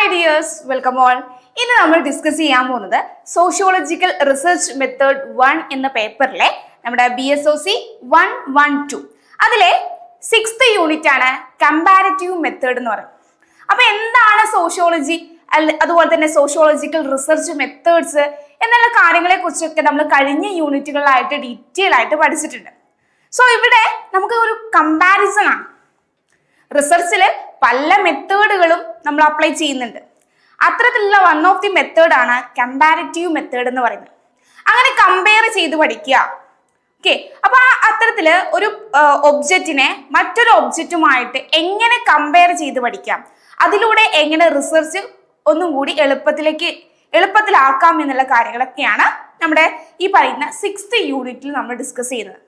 Hi dears welcome all ഇന്ന് നമ്മൾ discuss ചെയ്യാൻ പോകുന്നത് സോഷ്യോളജിക്കൽ റിസർച്ച് മെത്തേഡ് വൺ എന്ന പേപ്പറിലെ നമ്മുടെ B S O C one one two അതിലെ സിക്സ്ത് യൂണിറ്റ് ആണ് കമ്പാരറ്റീവ് മെത്തേഡ് എന്ന് പറയുന്നത്. അപ്പൊ എന്താണ് സോഷ്യോളജി അതുപോലെ തന്നെ സോഷ്യോളജിക്കൽ റിസർച്ച് മെത്തേഡ്സ് എന്നുള്ള കാര്യങ്ങളെ കുറിച്ചൊക്കെ നമ്മൾ കഴിഞ്ഞ യൂണിറ്റുകളിലായിട്ട് ഡീറ്റെയിൽ ആയിട്ട് പഠിച്ചിട്ടുണ്ട്. സോ ഇവിടെ നമുക്ക് ഒരു കമ്പാരിസൺ ആണ്. റിസർച്ചിൽ പല മെത്തേഡുകളും നമ്മൾ അപ്ലൈ ചെയ്യുന്നുണ്ട്. അത്തരത്തിലുള്ള വൺ ഓഫ് ദി മെത്തേഡ് ആണ് കമ്പാരിറ്റീവ് മെത്തേഡ് എന്ന് പറയുന്നത്. അങ്ങനെ കമ്പയർ ചെയ്ത് പഠിക്കുക. ഓക്കെ അപ്പൊ ആ അത്തരത്തിൽ ഒരു ഒബ്ജക്റ്റിനെ മറ്റൊരു ഒബ്ജക്റ്റുമായിട്ട് എങ്ങനെ കമ്പയർ ചെയ്ത് പഠിക്കാം? അതിലൂടെ എങ്ങനെ റിസർച്ച് ഒന്നും കൂടി എളുപ്പത്തിലേക്ക് എളുപ്പത്തിലാക്കാം എന്നുള്ള കാര്യങ്ങളൊക്കെയാണ് നമ്മുടെ ഈ പറയുന്ന സിക്സ്ത് യൂണിറ്റിൽ നമ്മൾ ഡിസ്കസ് ചെയ്യുന്നത്.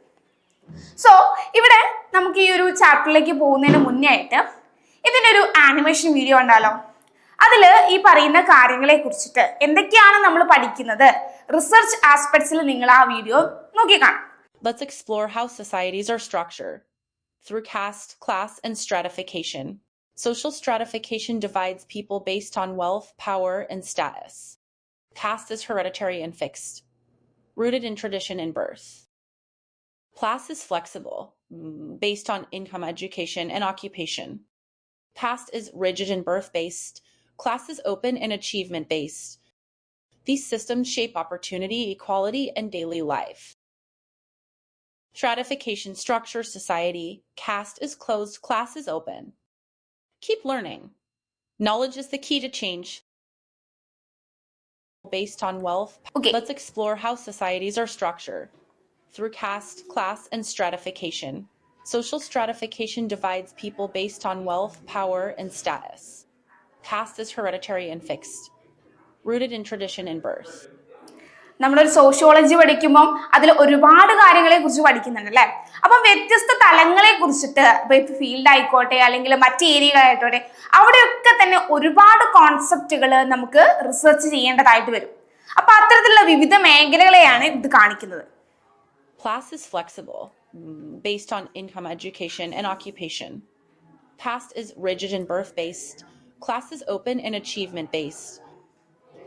സോ ഇവിടെ നമുക്ക് ഈ ഒരു ചാപ്റ്ററിലേക്ക് പോകുന്നതിന് മുന്നേ ആയിട്ട് ഇതിന്റെ ഒരു ആനിമേഷൻ വീഡിയോ ഉണ്ടല്ലോ അതിൽ ഈ പറയുന്ന കാര്യങ്ങളെ കുറിച്ചിട്ട് എന്തൊക്കെയാണ് നമ്മൾ പഠിക്കുന്നത് റിസർച്ച് ആസ്പെക്ട്സിൽ നിങ്ങൾ ആ വീഡിയോ നോക്കി കാണാം Let's explore how societies are structured through caste, class, and stratification. Social stratification divides people based on wealth, power, and status. Caste is hereditary and fixed, rooted in tradition and birth. Class is flexible, mm, based on income, education, and occupation. Caste is rigid and birth based. Class is open and achievement based. These systems shape opportunity, equality, and daily life. Stratification structures society. Caste is closed, class is open. Keep learning. Knowledge is the key to change. Based on wealth, Okay. let's explore how societies are structured through caste, class, and stratification. Social stratification divides people based on wealth, power, and status. Caste is hereditary and fixed, rooted in tradition and birth. നമ്മളൊരു sociology പഠിക്കുമ്പം അതിൽ ഒരുപാട് കാര്യങ്ങളെ കുറിച്ച് പഠിക്കുന്നുണ്ട് അല്ലേ അപ്പം വ്യത്യസ്ത തലങ്ങളെ കുറിച്ചിട്ട് ഇപ്പൊ ഇപ്പൊ ഫീൽഡ് ആയിക്കോട്ടെ അല്ലെങ്കിൽ മറ്റ് ഏരിയകളായിക്കോട്ടെ അവിടെയൊക്കെ തന്നെ ഒരുപാട് കോൺസെപ്റ്റുകൾ നമുക്ക് റിസർച്ച് ചെയ്യേണ്ടതായിട്ട് വരും അപ്പൊ അത്തരത്തിലുള്ള വിവിധ മേഖലകളെയാണ് ഇത് കാണിക്കുന്നത് Class is flexible, mm, based on income, education, and occupation. Past is rigid and birth based. Class is open and achievement based.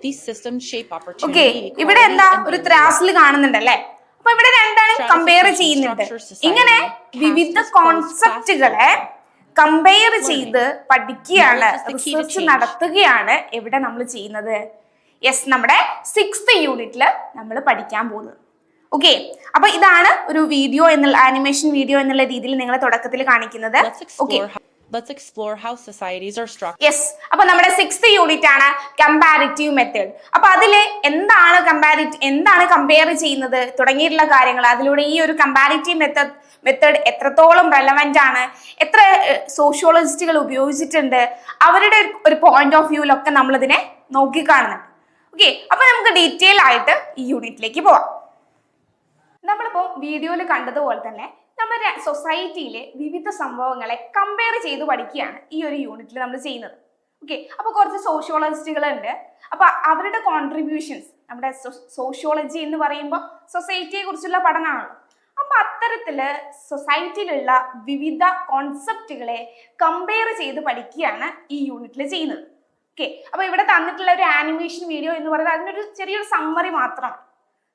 These systems shape opportunity. ഇവിടെ equality, എന്താ ഒരു ത്രാസിൽ കാണുന്നുണ്ടല്ലേ അപ്പൊ ഇവിടെ രണ്ടാണ് കമ്പയർ ചെയ്യുന്നുണ്ട് ഇങ്ങനെ വിവിധ കോൺസെപ്റ്റുകളെ കമ്പയർ ചെയ്ത് പഠിക്കുകയാണ് റിസർച്ച് നടത്തുകയാണ് എവിടെ നമ്മൾ ചെയ്യുന്നത് യെസ് നമ്മുടെ സിക്സ്ത് യൂണിറ്റിൽ നമ്മൾ പഠിക്കാൻ പോകുന്നത് ഓക്കെ അപ്പൊ ഇതാണ് ഒരു വീഡിയോ എന്നുള്ള ആനിമേഷൻ വീഡിയോ എന്നുള്ള രീതിയിൽ നിങ്ങളെ തുടക്കത്തിൽ കാണിക്കുന്നത്. Okay let's explore how societies are structured. Yes അപ്പൊ നമ്മുടെ സിക്സ്ത് യൂണിറ്റ് ആണ് കമ്പാരിറ്റീവ് മെത്തേഡ് അപ്പൊ അതിലെ എന്താണ് കമ്പാരിറ്റ് എന്താണ് കമ്പയർ ചെയ്യുന്നത് തുടങ്ങിയിട്ടുള്ള കാര്യങ്ങൾ. അതിലൂടെ ഈ ഒരു കമ്പാരിറ്റീവ് മെത്തേഡ് മെത്തേഡ് എത്രത്തോളം റെലവെന്റ് ആണ് എത്ര സോഷ്യോളജിസ്റ്റുകൾ ഉപയോഗിച്ചിട്ടുണ്ട് അവരുടെ ഒരു പോയിന്റ് ഓഫ് വ്യൂവിലൊക്കെ നമ്മൾ ഇതിനെ നോക്കിക്കാണുന്നുണ്ട്. ഓക്കെ അപ്പൊ നമുക്ക് ഡീറ്റെയിൽ ആയിട്ട് ഈ യൂണിറ്റിലേക്ക് പോവാം. നമ്മളിപ്പോൾ വീഡിയോയിൽ കണ്ടതുപോലെ തന്നെ നമ്മുടെ സൊസൈറ്റിയിലെ വിവിധ സംഭവങ്ങളെ കമ്പയർ ചെയ്ത് പഠിക്കുകയാണ് ഈ ഒരു യൂണിറ്റിൽ നമ്മൾ ചെയ്യുന്നത്. ഓക്കെ അപ്പോൾ കുറച്ച് സോഷ്യോളജിസ്റ്റുകളുണ്ട് അപ്പോൾ അവരുടെ കോൺട്രിബ്യൂഷൻസ് നമ്മുടെ സോഷ്യോളജി എന്ന് പറയുമ്പോൾ സൊസൈറ്റിയെ കുറിച്ചുള്ള പഠനമാണ്. അപ്പോൾ അത്തരത്തിൽ സൊസൈറ്റിയിലുള്ള വിവിധ കോൺസെപ്റ്റുകളെ കമ്പയർ ചെയ്ത് പഠിക്കുകയാണ് ഈ യൂണിറ്റിൽ ചെയ്യുന്നത്. ഓക്കെ അപ്പോൾ ഇവിടെ തന്നിട്ടുള്ള ഒരു ആനിമേഷൻ വീഡിയോ എന്ന് പറയുന്നത് അതിനൊരു ചെറിയൊരു സമ്മറി മാത്രമാണ്.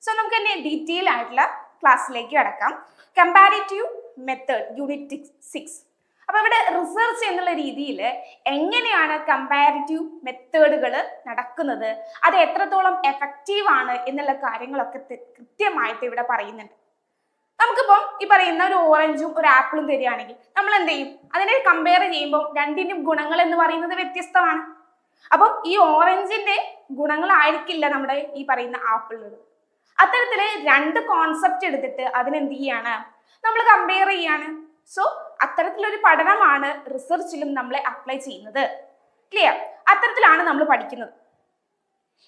സോ നമുക്ക് തന്നെ ഡീറ്റെയിൽ ആയിട്ടുള്ള ക്ലാസ്സിലേക്ക് കടക്കാം. കമ്പാരിറ്റീവ് മെത്തേഡ് യൂണിറ്റ് സിക്സ് അപ്പോൾ ഇവിടെ റിസർച്ച് എന്നുള്ള രീതിയിൽ എങ്ങനെയാണ് കമ്പാരിറ്റീവ് മെത്തേഡുകൾ നടക്കുന്നത്? അത് എത്രത്തോളം എഫക്റ്റീവ് ആണ് എന്നുള്ള കാര്യങ്ങളൊക്കെ കൃത്യമായിട്ട് ഇവിടെ പറയുന്നുണ്ട്. നമുക്കിപ്പം ഈ പറയുന്ന ഒരു ഓറഞ്ചും ഒരു ആപ്പിളും തരികയാണെങ്കിൽ നമ്മൾ എന്ത് ചെയ്യും? അതിനെ കമ്പയർ ചെയ്യുമ്പോൾ രണ്ടിന്റെയും ഗുണങ്ങൾ എന്ന് പറയുന്നത് വ്യത്യസ്തമാണ്. അപ്പം ഈ ഓറഞ്ചിന്റെ ഗുണങ്ങളായിരിക്കില്ല നമ്മുടെ ഈ പറയുന്ന ആപ്പിളിൽ അത്തരത്തിൽ രണ്ട് കോൺസെപ്റ്റ് എടുത്തിട്ട് അതിനെന്ത് ചെയ്യാണ്? നമ്മൾ കമ്പയർ ചെയ്യാണ്. സോ അത്തരത്തിലൊരു പഠനമാണ് റിസർച്ചിലും നമ്മൾ അപ്ലൈ ചെയ്യുന്നത്. ക്ലിയർ അത്തരത്തിലാണ് നമ്മൾ പഠിക്കുന്നത്.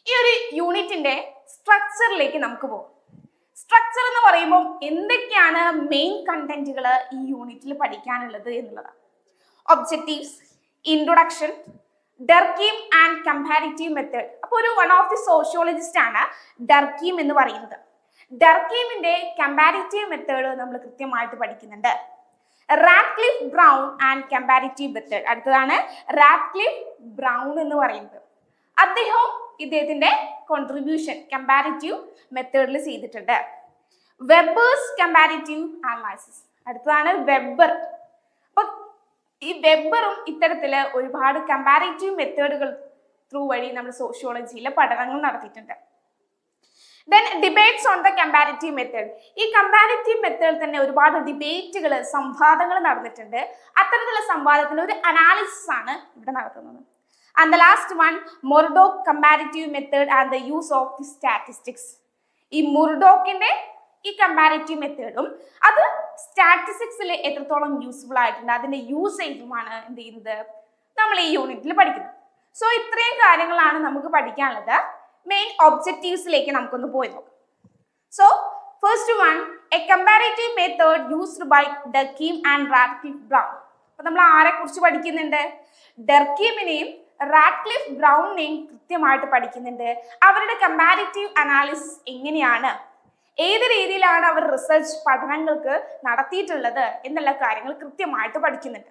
ഈ ഒരു യൂണിറ്റിന്റെ സ്ട്രക്ചറിലേക്ക് നമുക്ക് പോകാം സ്ട്രക്ചർ എന്ന് പറയുമ്പോൾ എന്തൊക്കെയാണ് മെയിൻ കണ്ടന്റുകൾ ഈ യൂണിറ്റിൽ പഠിക്കാനുള്ളത് എന്നുള്ളതാണ്. Objectives introduction Durkheim and comparative method അപ്പോൾ ഒരു വൺ ഓഫ് ദി സോഷ്യോളജിസ്റ്റ് ആണ് ഡർക്കീം എന്ന് പറയുന്നത്. ഡർക്കീമിന്റെ കമ്പാരിറ്റീവ് മെത്തേഡ് നമ്മൾ കൃത്യമായിട്ട് പഠിക്കുന്നുണ്ട്. Radcliffe Brown and comparative method അടുത്തതാണ് റാറ്റ്ക്ലിഫ് ബ്രൗൺ എന്ന് പറയുന്നത്. അദ്ദേഹം ഇദ്ദേഹത്തിന്റെ കോൺട്രിബ്യൂഷൻ കമ്പാരിറ്റീവ് മെത്തേഡിൽ ചെയ്തിട്ടുണ്ട്. വെബേഴ്സ് കമ്പാരിറ്റീവ് അനാലിസിസ് അടുത്തതാണ് വെബർ അപ്പൊ ഈ വെബറും ഇത്തരത്തിൽ ഒരുപാട് കമ്പാരിറ്റീവ് മെത്തേഡുകൾ ത്രൂ വഴി നമ്മൾ സോഷ്യോളജിയിലെ പഠനങ്ങൾ നടത്തിയിട്ടുണ്ട്. Then debates on the comparative method ഈ കമ്പാരിറ്റീവ് മെത്തേഡിൽ തന്നെ ഒരുപാട് ഡിബേറ്റുകൾ സംവാദങ്ങൾ നടന്നിട്ടുണ്ട്. അത്തരത്തിലുള്ള സംവാദത്തിന് ഒരു അനാലിസിസ് ആണ് ഇവിടെ നടത്തുന്നത്. And the last one Murdock comparative method and the use of the statistics ഈ മുർഡോക്കിന്റെ ഈ കമ്പാരിറ്റീവ് മെത്തേഡും അത് സ്റ്റാറ്റിസ്റ്റിക്സിൽ എത്രത്തോളം യൂസ്ഫുൾ ആയിട്ടുണ്ട് അതിന്റെ യൂസേജുമാണ് എന്ത് ചെയ്യുന്നത്? നമ്മൾ ഈ യൂണിറ്റിൽ പഠിക്കുന്നത്. സോ ഇത്രയും കാര്യങ്ങളാണ് നമുക്ക് പഠിക്കാനുള്ളത്. മെയിൻ ഒബ്ജക്റ്റീവ്സിലേക്ക് നമുക്കൊന്ന് പോയി നോക്കാം. So first one a comparative method used by Durkheim and Radcliffe Brown അപ്പൊ നമ്മൾ ആരെ കുറിച്ച് പഠിക്കുന്നുണ്ട്? ഡർക്കീമിനെയും റാറ്റ്ലിഫ് ബ്രൗണിനെയും കൃത്യമായിട്ട് പഠിക്കുന്നുണ്ട്. അവരുടെ കമ്പാരിറ്റീവ് അനാലിസിസ് എങ്ങനെയാണ്? ഏത് രീതിയിലാണ് അവർ റിസർച്ച് പഠനങ്ങൾക്ക് നടത്തിയിട്ടുള്ളത് എന്നുള്ള കാര്യങ്ങൾ കൃത്യമായിട്ട് പഠിക്കുന്നുണ്ട്.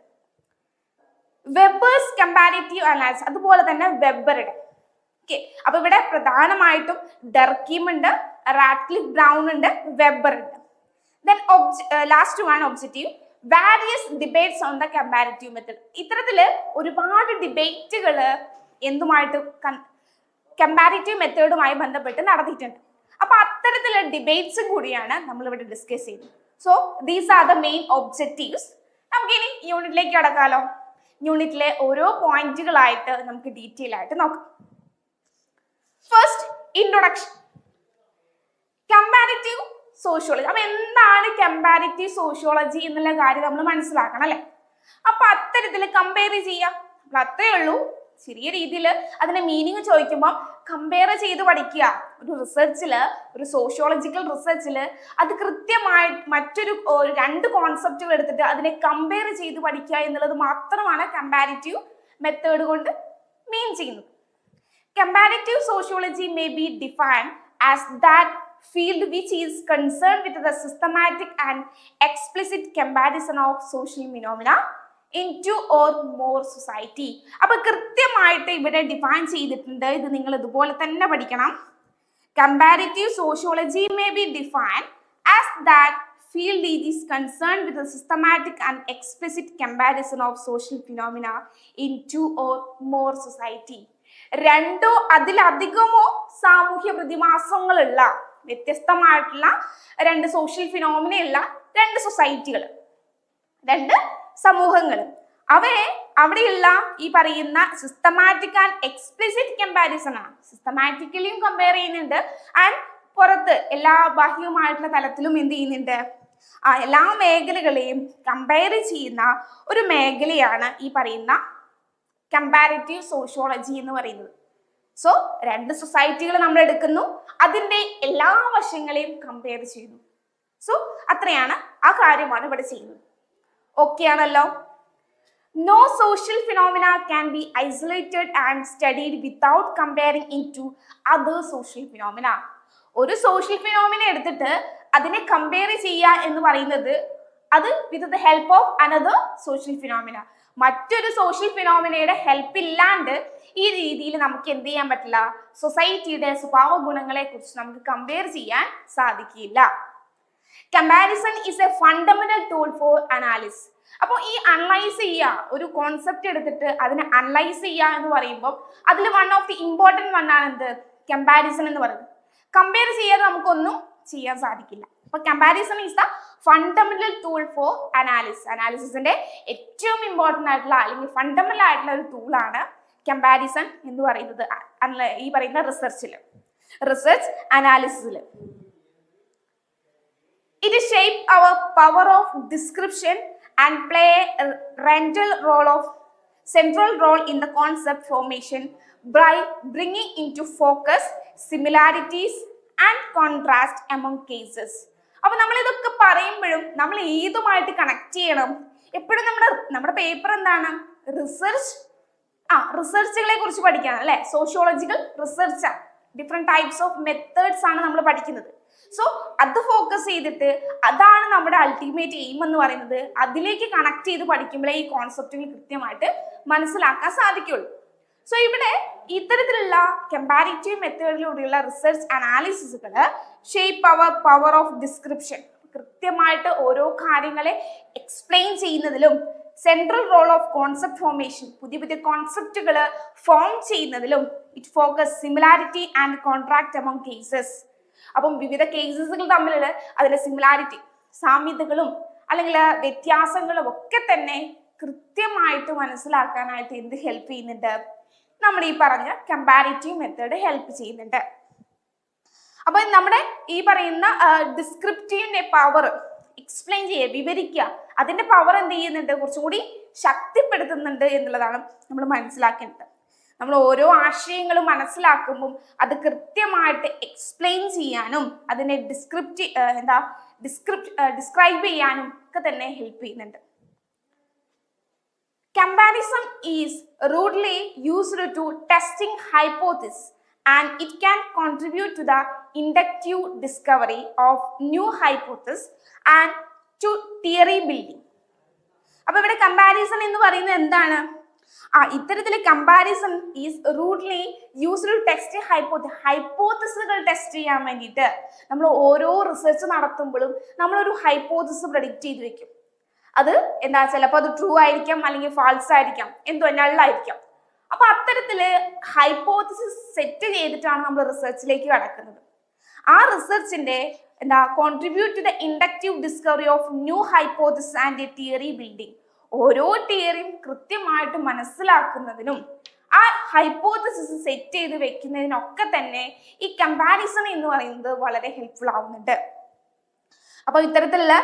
വെബേഴ്സ് കമ്പാരിറ്റീവ് അനാലിസിസ് അതുപോലെ തന്നെ വെബറുടെ ഓക്കെ അപ്പൊ ഇവിടെ പ്രധാനമായിട്ടും ഡർക്കീം ഉണ്ട് റാറ്റ്ലിക് ബ്രൗൺ ഉണ്ട് വെബർ ഉണ്ട്. Then last one objective various debates on the comparative method ഇത്തരത്തിൽ ഒരുപാട് ഡിബേറ്റുകൾ എന്തുമായിട്ട് കമ്പാരിറ്റീവ് മെത്തേഡുമായി ബന്ധപ്പെട്ട് നടത്തിയിട്ടുണ്ട്. അപ്പൊ അത്തരത്തിലുള്ള ഡിബേറ്റ്സും കൂടിയാണ് നമ്മൾ ഇവിടെ ഡിസ്കസ് ചെയ്യുന്നത്. So these are the main objectives നമുക്ക് ഇനി യൂണിറ്റിലേക്ക് കടക്കാലോ? യൂണിറ്റിലെ ഓരോ പോയിന്റുകളായിട്ട് നമുക്ക് ഡീറ്റെയിൽ ആയിട്ട് നോക്കാം. ഫസ്റ്റ് ഇൻട്രൊഡക്ഷൻ കമ്പാരിറ്റീവ് സോഷ്യോളജി അപ്പൊ എന്താണ് കമ്പാരിറ്റീവ് സോഷ്യോളജി എന്നുള്ള കാര്യം നമ്മൾ മനസ്സിലാക്കണം അല്ലെ? അപ്പൊ അത്തരത്തിൽ കമ്പയർ ചെയ്യാം അപ്പൊ അത്രേ ഉള്ളൂ. ചെറിയ രീതിയിൽ അതിന്റെ മീനിങ് ചോദിക്കുമ്പോൾ കമ്പയർ ചെയ്ത് പഠിക്കുക. ഒരു റിസർച്ചിൽ ഒരു സോഷ്യോളജിക്കൽ റിസർച്ചിൽ അത് കൃത്യമായി മറ്റൊരു രണ്ട് കോൺസെപ്റ്റുകൾ എടുത്തിട്ട് അതിനെ കമ്പയർ ചെയ്ത് പഠിക്കുക എന്നുള്ളത് മാത്രമാണ് കമ്പാരിറ്റീവ് മെത്തേഡ് കൊണ്ട് മീൻ ചെയ്യുന്നത്. Comparative sociology may be define as that field which is concerned with the systematic and explicit comparison of social phenomena into or more society അപ്പൊ കൃത്യമായിട്ട് ഇവിടെ ഡിഫൈൻ ചെയ്തിട്ടുണ്ട്. ഇത് നിങ്ങൾ ഇതുപോലെ തന്നെ പഠിക്കണം. Comparative sociology may be define as that field it is concerned with systematic and explicit comparison of social phenomena in two or more society. രണ്ടോ അതിലധികമോ സാമൂഹ്യ പ്രതിമാസങ്ങളുള്ള വ്യത്യസ്തമായിട്ടുള്ള രണ്ട് സോഷ്യൽ ഫിനോമിനയുള്ള രണ്ട് സൊസൈറ്റികൾ രണ്ട് സമൂഹങ്ങൾ. അവയെ അവിടെയുള്ള ഈ പറയുന്ന സിസ്റ്റമാറ്റിക് ആൻഡ് എക്സ്പ്ലിസിറ്റ് കമ്പാരിസൺ ആണ്. സിസ്റ്റമാറ്റിക്കലിയും കമ്പയർ ചെയ്യുന്നുണ്ട്. ആൻഡ് പുറത്ത് എല്ലാ ബാഹ്യവുമായിട്ടുള്ള തലത്തിലും എന്ത് ചെയ്യുന്നുണ്ട്? ആ എല്ലാ മേഖലകളെയും കമ്പയർ ചെയ്യുന്ന ഒരു മേഖലയാണ് ഈ പറയുന്ന കമ്പാരിറ്റീവ് സോഷ്യോളജി എന്ന് പറയുന്നത്. സോ രണ്ട് സൊസൈറ്റികൾ നമ്മൾ എടുക്കുന്നു. അതിന്റെ എല്ലാ വശങ്ങളെയും കമ്പയർ ചെയ്യുന്നു. സോ അത്രയാണ് ആ കാര്യമാണ് ഇവിടെ ചെയ്യുന്നത്. ഓക്കെ ആണല്ലോ no social phenomena can be isolated and studied without comparing in to other social phenomena ഒരു സോഷ്യൽ ഫിനോമിന എടുത്തിട്ട് അതിനെ കമ്പയർ ചെയ്യുക എന്ന് പറയുന്നത് അത് with the help of another social phenomena മറ്റൊരു സോഷ്യൽ ഫിനോമിനയുടെ ഹെൽപ്പ് ഇല്ലാണ്ട് ഈ രീതിയിൽ നമുക്ക് എന്ത് ചെയ്യാൻ പറ്റില്ല? സൊസൈറ്റിയുടെ സ്വഭാവ ഗുണങ്ങളെ കുറിച്ച് നമുക്ക് കമ്പയർ ചെയ്യാൻ സാധിക്കില്ല. Comparison is a fundamental tool for analysis അപ്പോൾ ഈ അനലൈസ് ചെയ്യുക ഒരു കോൺസെപ്റ്റ് എടുത്തിട്ട് അതിനെ അനലൈസ് ചെയ്യുക എന്ന് പറയുമ്പോൾ അതിൽ വൺ ഓഫ് ദി ഇമ്പോർട്ടന്റ് വണ്ണാണ് എന്ത്? കമ്പാരിസൺ എന്ന് പറയുന്നത്. കമ്പയർ ചെയ്യാതെ നമുക്കൊന്നും ചെയ്യാൻ സാധിക്കില്ല. അപ്പൊ comparison is the fundamental tool for analysis അനാലിസിസിന്റെ ഏറ്റവും ഇമ്പോർട്ടന്റ് ആയിട്ടുള്ള അല്ലെങ്കിൽ ഫണ്ടമെന്റൽ ആയിട്ടുള്ള ഒരു ടൂളാണ് കമ്പാരിസൺ എന്ന് പറയുന്നത്. ഈ പറയുന്ന റിസർച്ചിൽ റിസർച്ച് അനാലിസിസിൽ It shape our power of description and play a rental role of central role in the concept formation by bringing into focus similarities and contrast among cases. അപ്പൊ നമ്മൾ ഇതൊക്കെ പറയുമ്പോഴും നമ്മൾ ഏതുമായിട്ട് കണക്ട് ചെയ്യണം എപ്പോഴും നമ്മുടെ നമ്മുടെ പേപ്പർ എന്താണ് റിസർച്ച് ആ റിസർച്ചുകളെ കുറിച്ച് പഠിക്കാണ് അല്ലെ sociological research different types of methods ആണ് നമ്മൾ പഠിക്കുന്നത്. സോ അത് ഫോക്കസ് ചെയ്തിട്ട് അതാണ് നമ്മുടെ അൾട്ടിമേറ്റ് എയിം എന്ന് പറയുന്നത്. അതിലേക്ക് കണക്ട് ചെയ്ത് പഠിക്കുമ്പോഴേ ഈ കോൺസെപ്റ്റുകൾ കൃത്യമായിട്ട് മനസ്സിലാക്കാൻ സാധിക്കുള്ളൂ. സോ ഇവിടെ ഇത്തരത്തിലുള്ള കമ്പാരിറ്റീവ് മെത്തേഡിലൂടെയുള്ള research അനാലിസിസുകൾ shape our power of description കൃത്യമായിട്ട് ഓരോ കാര്യങ്ങളെ എക്സ്പ്ലെയിൻ ചെയ്യുന്നതിലും central role of concept formation പുതിയ പുതിയ കോൺസെപ്റ്റുകൾ ഫോം ചെയ്യുന്നതിലും it focus similarity and contract among cases അപ്പം വിവിധ കേസസുകൾ തമ്മിലുള്ള അതിലെ സിമിലാരിറ്റി സാമ്യതകളും അല്ലെങ്കിൽ വ്യത്യാസങ്ങളും ഒക്കെ തന്നെ കൃത്യമായിട്ട് മനസ്സിലാക്കാനായിട്ട് എന്ത് ഹെൽപ്പ് ചെയ്യുന്നുണ്ട്? നമ്മൾ ഈ പറഞ്ഞ കമ്പാരിറ്റീവ് മെത്തേഡ് ഹെൽപ്പ് ചെയ്യുന്നുണ്ട്. അപ്പൊ നമ്മുടെ ഈ പറയുന്ന ഡിസ്ക്രിപ്റ്റീവിന്റെ പവർ എക്സ്പ്ലെയിൻ ചെയ്യുക വിവരിക്കുക അതിന്റെ പവർ എന്ത് ചെയ്യുന്നുണ്ട്? കുറച്ചും കൂടി ശക്തിപ്പെടുത്തുന്നുണ്ട് എന്നുള്ളതാണ് നമ്മൾ മനസ്സിലാക്കേണ്ടത്. നമ്മൾ ഓരോ ആശയങ്ങളും മനസ്സിലാക്കുമ്പോൾ അത് കൃത്യമായിട്ട് എക്സ്പ്ലെയിൻ ചെയ്യാനും അതിനെ ഡിസ്ക്രിപ്റ്റ് എന്താ ഡിസ്ക്രിപ്റ്റ് ഡിസ്ക്രൈബ് ചെയ്യാനും ഒക്കെ തന്നെ ഹെൽപ്പ് ചെയ്യുന്നുണ്ട്. Comparison is routinely used to testing hypothesis. And it can contribute to the inductive discovery of new hypothesis and to theory building. അപ്പൊ ഇവിടെ കമ്പാരിസൺ എന്ന് പറയുന്നത് എന്താണ്? ആ ഇത്തരത്തിലെ comparison is routinely used test hypo ഹൈപ്പോത്തസുകൾ ടെസ്റ്റ് ചെയ്യാൻ വേണ്ടിയിട്ട് നമ്മൾ ഓരോ റിസർച്ച് നടത്തുമ്പോഴും നമ്മളൊരു ഹൈപ്പോത്തസ് പ്രഡിക്റ്റ് ചെയ്ത് വെക്കും. അത് എന്താ ചിലപ്പോൾ അത് ട്രൂ ആയിരിക്കാം അല്ലെങ്കിൽ ഫാൾസ് ആയിരിക്കാം. എന്തോ നള്ളായിരിക്കാം അപ്പൊ അത്തരത്തിൽ ഹൈപ്പോത്തിസിസ് സെറ്റ് ചെയ്തിട്ടാണ് നമ്മൾ റിസർച്ചിലേക്ക് കടക്കുന്നത്. ആ റിസർച്ചിന്റെ എന്താ contribute to the inductive discovery of new hypothesis and theory building ഓരോ തിയറിയും കൃത്യമായിട്ട് മനസ്സിലാക്കുന്നതിനും ആ ഹൈപ്പോത്തിസിസ് സെറ്റ് ചെയ്ത് വെക്കുന്നതിനൊക്കെ തന്നെ ഈ കമ്പാരിസൺ എന്ന് പറയുന്നത് വളരെ ഹെൽപ്ഫുൾ ആവുന്നുണ്ട്. അപ്പൊ ഇത്തരത്തിലുള്ള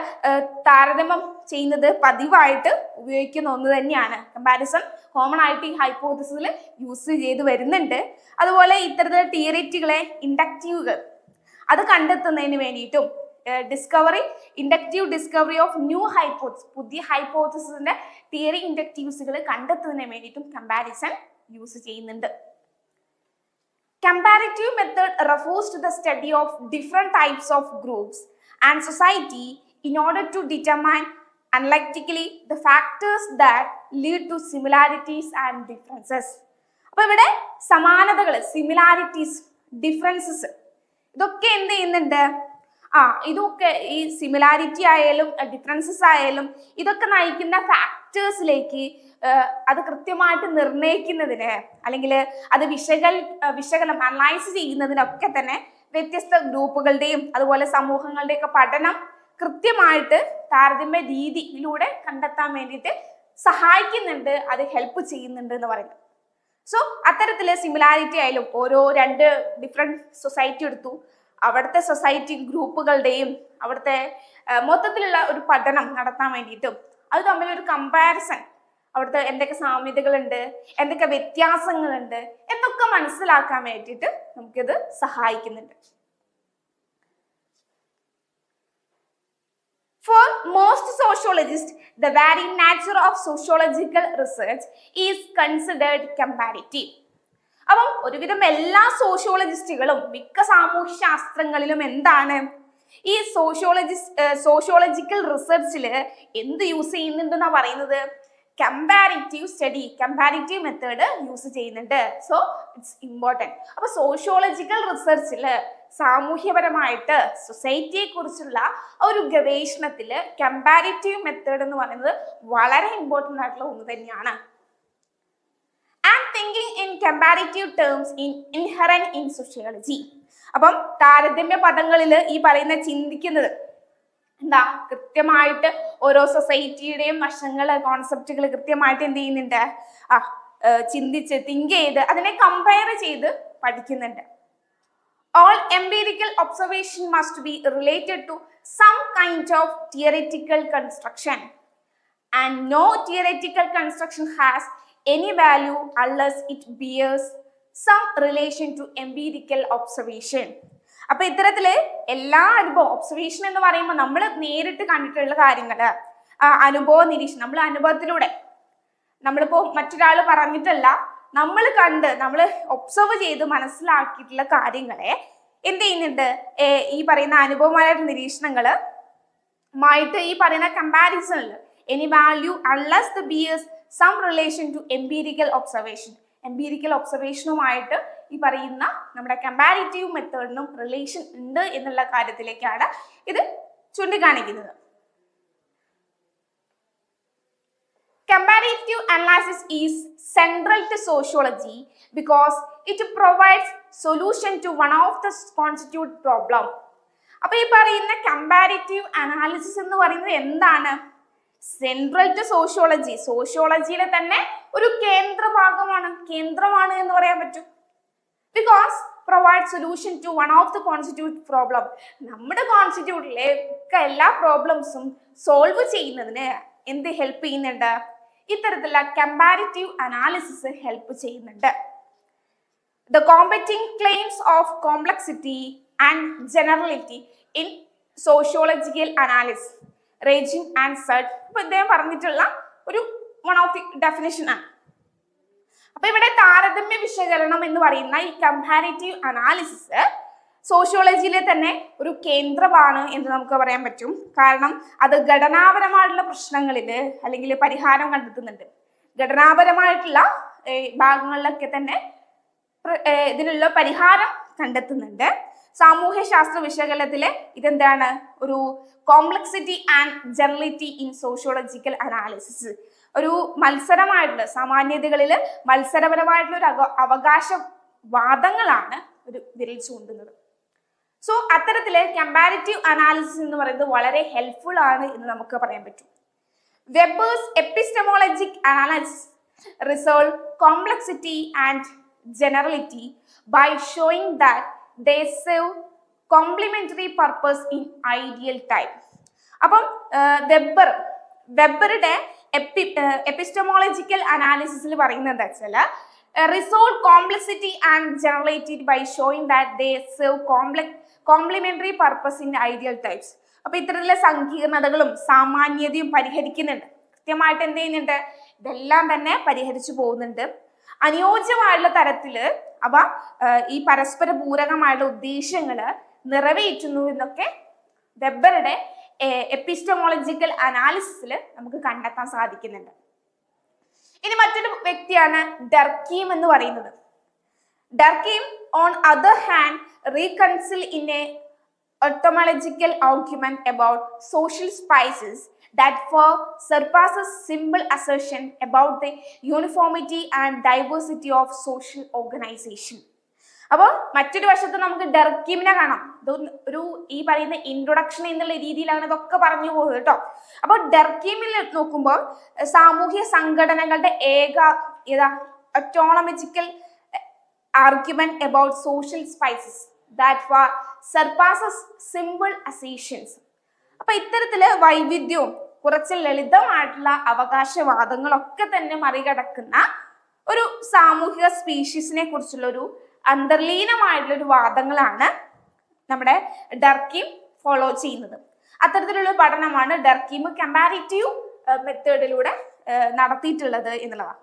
താരതമ്യം ചെയ്യുന്നത് പതിവായിട്ട് ഉപയോഗിക്കുന്ന ഒന്ന് തന്നെയാണ്. കമ്പാരിസൺ കോമൺ ആയിട്ട് ഈ ഹൈപ്പോത്തിസിൽ യൂസ് ചെയ്ത് വരുന്നുണ്ട്. അതുപോലെ ഇത്തരത്തിലുള്ള തിയറിറ്റുകളെ ഇൻഡക്റ്റീവുകൾ അത് കണ്ടെത്തുന്നതിന് വേണ്ടിയിട്ടും discovery inductive discovery of new hypothesis പുതിയ ഹൈപ്പോത്തിസിന്റെ തിയറി ഇൻഡക്റ്റീവ്സുകൾ കണ്ടെത്തുന്നതിന് വേണ്ടിയിട്ടും കമ്പാരിസൺ യൂസ് ചെയ്യുന്നുണ്ട്. Comparative method refers to the study of different types of groups. And society in order to determine analytically the factors that lead to similarities and differences. അപ്പൊ ഇവിടെ സമാനതകൾ similarities differences ഇതൊക്കെ എന്ത് ചെയ്യുന്നുണ്ട് ആ ഇതൊക്കെ ഈ സിമിലാരിറ്റി ആയാലും ഡിഫറൻസസ് ആയാലും ഇതൊക്കെ നയിക്കുന്ന ഫാക്ടേഴ്സിലേക്ക് അത് കൃത്യമായിട്ട് നിർണയിക്കുന്നതിന് അല്ലെങ്കിൽ അത് വിശകൽ വിശകലനം അനലൈസ് ചെയ്യുന്നതിനൊക്കെ തന്നെ വ്യത്യസ്ത ഗ്രൂപ്പുകളുടെയും അതുപോലെ സമൂഹങ്ങളുടെയൊക്കെ പഠനം കൃത്യമായിട്ട് താരതമ്യ രീതിയിലൂടെ കണ്ടെത്താൻ വേണ്ടിയിട്ട് സഹായിക്കുന്നുണ്ട് അത് ഹെൽപ്പ് ചെയ്യുന്നുണ്ട് എന്ന് പറയുന്നത്. സോ അത്തരത്തിലെ സിമിലാരിറ്റി ആയാലും ഓരോ രണ്ട് ഡിഫറെന്റ് സൊസൈറ്റി എടുത്തു. അവിടുത്തെ സൊസൈറ്റി ഗ്രൂപ്പുകളുടെയും അവിടുത്തെ മൊത്തത്തിലുള്ള ഒരു പഠനം നടത്താൻ വേണ്ടിയിട്ടും അത് തമ്മിൽ ഒരു കമ്പാരിസൺ അവിടുത്തെ എന്തൊക്കെ സാമ്യതകളുണ്ട് എന്തൊക്കെ വ്യത്യാസങ്ങളുണ്ട് എന്നൊക്കെ മനസ്സിലാക്കാൻ വേണ്ടിയിട്ട് നമുക്കിത് സഹായിക്കുന്നുണ്ട്. For most sociologists, the very nature of sociological research is considered comparative അപ്പം ഒരുവിധം എല്ലാ സോഷ്യോളജിസ്റ്റുകളും മിക്ക സാമൂഹ്യ ശാസ്ത്രങ്ങളിലും എന്താണ്? ഈ സോഷ്യോളജിസ്റ്റ് സോഷ്യോളജിക്കൽ റിസർച്ചിൽ എന്ത് യൂസ് ചെയ്യുന്നുണ്ടെന്നാ പറയുന്നത്? Comparative study comparative method use ചെയ്യുന്നുണ്ട്. സോ ഇറ്റ്സ് ഇമ്പോർട്ടന്റ് അപ്പൊ സോഷ്യോളജിക്കൽ റിസർച്ചിൽ സാമൂഹ്യപരമായിട്ട് സൊസൈറ്റിയെ കുറിച്ചുള്ള ഒരു ഗവേഷണത്തിൽ കമ്പാരിറ്റീവ് മെത്തേഡ് എന്ന് പറയുന്നത് വളരെ ഇമ്പോർട്ടന്റ് ആയിട്ടുള്ള ഒന്ന് തന്നെയാണ്. And thinking in comparative terms in inherent in sociology അപ്പം താരതമ്യ പദങ്ങളിൽ ഈ പറയുന്ന ചിന്തിക്കുന്നത് എന്താ? കൃത്യമായിട്ട് ഓരോ സൊസൈറ്റിയുടെയും വശങ്ങൾ കോൺസെപ്റ്റുകൾ കൃത്യമായിട്ട് എന്ത് ചെയ്യുന്നുണ്ട് ആ ചിന്തിച്ച് തിങ്ക് ചെയ്ത് അതിനെ കമ്പയർ ചെയ്ത് പഠിക്കുന്നുണ്ട് all empirical observation must be related to some kind of theoretical construction and no theoretical construction has any value unless it bears some relation to empirical observation അപ്പൊ ഇത്തരത്തിൽ എല്ലാ അനുഭവം ഒബ്സർവേഷൻ എന്ന് പറയുമ്പോൾ നമ്മൾ നേരിട്ട് കണ്ടിട്ടുള്ള കാര്യങ്ങൾ അനുഭവ നിരീക്ഷണം നമ്മൾ അനുഭവത്തിലൂടെ. നമ്മളിപ്പോ മറ്റൊരാൾ പറഞ്ഞിട്ടല്ല നമ്മൾ കണ്ട് നമ്മൾ ഒബ്സർവ് ചെയ്ത് മനസ്സിലാക്കിയിട്ടുള്ള കാര്യങ്ങളെ എന്ത് ചെയ്യുന്നുണ്ട്? ഈ പറയുന്ന അനുഭവമായ നിരീക്ഷണങ്ങൾ മായിട്ട് ഈ പറയുന്ന കമ്പാരിസണിൽ any value unless the bears some relation to empirical observation empirical ഒബ്സർവേഷനുമായിട്ട് ഈ പറയുന്ന നമ്മുടെ കമ്പാരിറ്റീവ് മെത്തേഡിനും റിലേഷൻ ഉണ്ട് എന്നുള്ള കാര്യത്തിലേക്കാണ് ഇത് ചൂണ്ടിക്കാണിക്കുന്നത്. Comparative analysis is central to sociology because it provides solution to one of the constitute problem. അപ്പൊ ഈ പറയുന്ന കമ്പാരിറ്റീവ് അനാലിസിസ് എന്ന് പറയുന്നത് എന്താണ്? സെൻട്രൽ ടു സോഷ്യോളജി സോഷ്യോളജിയിലെ തന്നെ ഒരു കേന്ദ്രഭാഗമാണ്. കേന്ദ്രമാണ് എന്ന് പറയാൻ പറ്റും. Because provide solution to one of the constitute problem നമ്മുടെ കോൺസ്റ്റിറ്റ്യൂട്ടിലെ ഒക്കെ എല്ലാ പ്രോബ്ലംസും സോൾവ് ചെയ്യുന്നതിന് എന്ത് ഹെൽപ്പ് ചെയ്യുന്നുണ്ട്? ഇത്തരത്തിലുള്ള കമ്പാരിറ്റീവ് അനാലിസിസ് ഹെൽപ്പ് ചെയ്യുന്നുണ്ട്. The competing claims of complexity and generality in sociological analysis. Ragin and Zaret ഇപ്പൊ ഇദ്ദേഹം പറഞ്ഞിട്ടുള്ള ഒരു വൺ ഓഫ് ദി ഡെഫിനേഷൻ ആണ്. അപ്പൊ ഇവിടെ താരതമ്യ വിശകലനം എന്ന് പറയുന്ന ഈ കമ്പാരിറ്റീവ് അനാലിസിസ് സോഷ്യോളജിയിലെ തന്നെ ഒരു കേന്ദ്രമാണ് എന്ന് നമുക്ക് പറയാൻ പറ്റും. കാരണം അത് ഘടനാപരമായിട്ടുള്ള പ്രശ്നങ്ങളിൽ അല്ലെങ്കിൽ പരിഹാരം കണ്ടെത്തുന്നുണ്ട്. ഘടനാപരമായിട്ടുള്ള ഭാഗങ്ങളിലൊക്കെ തന്നെ ഇതിനുള്ള പരിഹാരം കണ്ടെത്തുന്നുണ്ട്. സാമൂഹ്യ ശാസ്ത്ര വിശകലനത്തിൽ ഇതെന്താണ്? ഒരു complexity and generality in sociological analysis ഒരു മത്സരമായിട്ടുള്ള സാമാന്യതകളിൽ മത്സരപരമായിട്ടുള്ള ഒരു അവകാശ വാദങ്ങളാണ് ഒരു വിരൽ ചൂണ്ടുന്നത് സോ അത്തരത്തിൽ കമ്പാരിറ്റീവ് അനാലിസിസ് എന്ന് പറയുന്നത് വളരെ ഹെൽപ്ഫുൾ ആണ് എന്ന് നമുക്ക് പറയാൻ പറ്റും Weber's epistemologic analysis resolve complexity and generality by showing that they complementary purpose in ideal type. അപ്പം വെബർ വെബറുടെ എപ്പി എപ്പിസ്റ്റമോളജിക്കൽ അനാലിസിസിൽ പറയുന്നത് എന്താ വെച്ചാൽ resolve complexity and generated by showing that they serve കോംപ്ലക് complementary purpose in ideal types അപ്പൊ ഇത്തരത്തിലുള്ള സങ്കീർണതകളും സാമാന്യതയും പരിഹരിക്കുന്നുണ്ട്. കൃത്യമായിട്ട് എന്ത് ചെയ്യുന്നുണ്ട്? ഇതെല്ലാം തന്നെ പരിഹരിച്ചു പോകുന്നുണ്ട്. അനുയോജ്യമായുള്ള തരത്തിൽ അവ ഈ പരസ്പര പൂരകമായുള്ള ഉദ്ദേശങ്ങൾ നിറവേറ്റുന്നു എന്നൊക്കെ വെബറുടെ എപ്പിസ്റ്റമോളജിക്കൽ അനാലിസിസിൽ നമുക്ക് കണ്ടെത്താൻ സാധിക്കുന്നുണ്ട്. ഇനി മറ്റൊരു വ്യക്തിയാണ് ഡർക്കീം എന്ന് പറയുന്നത്. Durkheim on other hand reconcile in a ontological argument about social species that far surpass simple assertion about the uniformity and diversity of social organization അപ്പോൾ മറ്റൊരു വശത്ത് നമുക്ക് ഡെർക്കിമിനെ കാണാം. ഇത് ഒരു ഈ പറയുന്ന ഇൻട്രൊഡക്ഷൻ എന്നുള്ള രീതിയിലാണ് ഇതൊക്കെ പറഞ്ഞു പോകുന്നത് കേട്ടോ. അപ്പോൾ ഡെർക്കിമിൽ നോക്കുമ്പോൾ സാമൂഹ്യ സംഘടനകളുടെ ഏക ഏതാ ontological argument about social species that far surpasses simple assertions അപ്പൊ ഇത്തരത്തിൽ വൈവിധ്യവും കുറച്ച് ലളിതമായിട്ടുള്ള അവകാശവാദങ്ങളൊക്കെ തന്നെ മറികടക്കുന്ന ഒരു സാമൂഹിക സ്പീഷീസിനെ കുറിച്ചുള്ള ഒരു അന്തർലീനമായിട്ടുള്ള ഒരു വാദങ്ങളാണ് നമ്മുടെ ഡർക്കിം ഫോളോ ചെയ്യുന്നത്. അത്തരത്തിലുള്ള പഠനമാണ് ഡർക്കിം കമ്പാരിറ്റീവ് മെത്തേഡിലൂടെ നടത്തിയിട്ടുള്ളത് എന്നുള്ളതാണ്.